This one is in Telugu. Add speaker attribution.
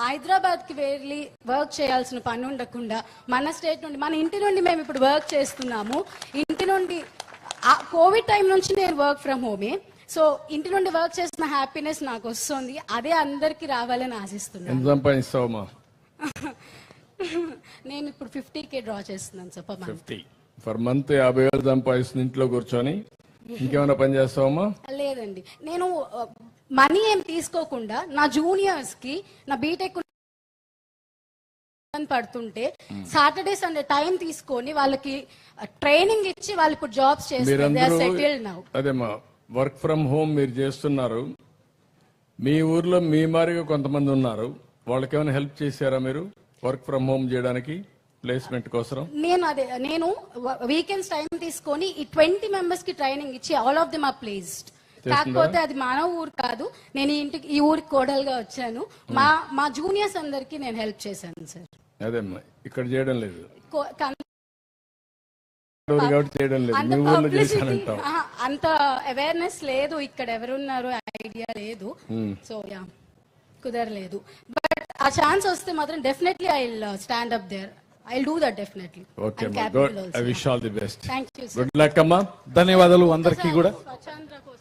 Speaker 1: హైదరాబాద్కి వెళ్ళి వర్క్ చేయాల్సిన పని ఉండకుండా మన స్టేట్ నుండి మన ఇంటి నుండి మేము ఇప్పుడు వర్క్ చేస్తున్నాము. ఇంటి నుండి కోవిడ్ టైం నుంచి నేను వర్క్ ఫ్రమ్ హోమే. సో ఇంటి నుండి వర్క్ చేసిన హ్యాపీనెస్ నాకు వస్తుంది. అదే అందరికి రావాలని ఆశిస్తున్నాను.
Speaker 2: సంపాదిస్తావమ్మా
Speaker 1: నేను ఇప్పుడు ఫిఫ్టీ కే డ్రా చేస్తున్నాను సార్
Speaker 2: ఫర్ మంత్ యాభై వేలు సంపాదిస్తుంది ఇంట్లో కూర్చొని. ఇంకేమైనా పని చేస్తావమ్మా
Speaker 1: లేదండి. నేను మనీ ఏం తీసుకోకుండా నా జూనియర్స్కి నా బీటెక్ పడుతుంటే సాటర్డే సండే టైం తీసుకొని వాళ్ళకి ట్రైనింగ్ ఇచ్చి వాళ్ళు ఇప్పుడు జాబ్స్ చేస్తారు
Speaker 2: వర్క్ ఫ్రమ్ హోమ్ మీరు చేస్తున్నారు. మీ ఊర్లో మీ మారిగా కొంతమంది ఉన్నారు. వాళ్ళకి ఏమైనా హెల్ప్ చేశారా మీరు వర్క్ ఫ్రమ్ హోమ్ చేయడానికి? ప్లేస్మెంట్ కోసం
Speaker 1: నేను అదే నేను వీకెండ్స్ టైం తీసుకొని ఈ ట్వంటీ మెంబర్స్కి ట్రైనింగ్ ఇచ్చి all of them are placed కాకపోతే అది మన ఊరు కాదు నేను ఈ ఇంటికి ఈ ఊరికి కోడలుగా వచ్చాను. మా మా జూనియర్స్ అందరికి నేను హెల్ప్ చేశాను సార్
Speaker 2: అదేమ్మా ఇక్కడ చేయడం లేదు. చేయడం మీ ఊర్లో
Speaker 1: అంత అవేర్నెస్ లేదు. ఇక్కడ ఎవరున్నారు ఐడియా లేదు. సో యా కుదరలేదు. బట్ ఆ ఛాన్స్ వస్తే మాత్రం definitely I stand up there I do that definitely
Speaker 2: okay I wish all the best
Speaker 1: thank you
Speaker 2: good luck అమ్మా.
Speaker 3: ధన్యవాదాలు అందరికీ కూడా.